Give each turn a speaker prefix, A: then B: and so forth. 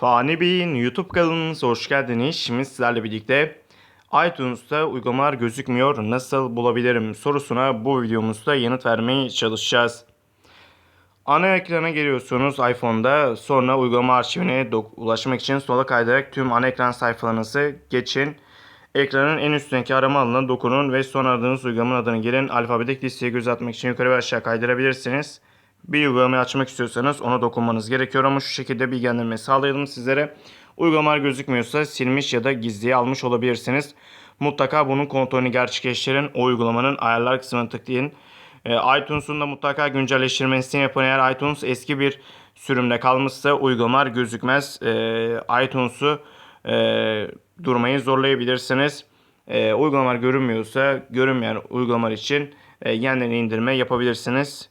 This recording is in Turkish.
A: Fani Bey'in YouTube kanalınıza hoş geldiniz. Şimdi sizlerle birlikte iTunes'ta uygulamalar gözükmüyor nasıl bulabilirim sorusuna bu videomuzda yanıt vermeye çalışacağız. Ana ekrana geliyorsunuz iPhone'da sonra uygulama arşivine ulaşmak için sola kaydırarak tüm ana ekran sayfalarınızı geçin. Ekranın en üstündeki arama alanına dokunun ve son aradığınız uygulamanın adını girin. Alfabetik listeye göz atmak için yukarı ve aşağı kaydırabilirsiniz. Bir uygulamayı açmak istiyorsanız ona dokunmanız gerekiyor ama şu şekilde bilgilendirme sağlayalım sizlere. Uygulamalar gözükmüyorsa silmiş ya da gizliye almış olabilirsiniz. Mutlaka bunun kontrolünü gerçekleştirin. O uygulamanın ayarlar kısmına tıklayın. E, iTunes'un da mutlaka güncelleştirmesini yapın. Eğer iTunes eski bir sürümde kalmışsa uygulamalar gözükmez. E, iTunes'u e, durmayı zorlayabilirsiniz. E, uygulamalar görünmüyorsa görünmeyen uygulamalar için e, yeniden indirme yapabilirsiniz.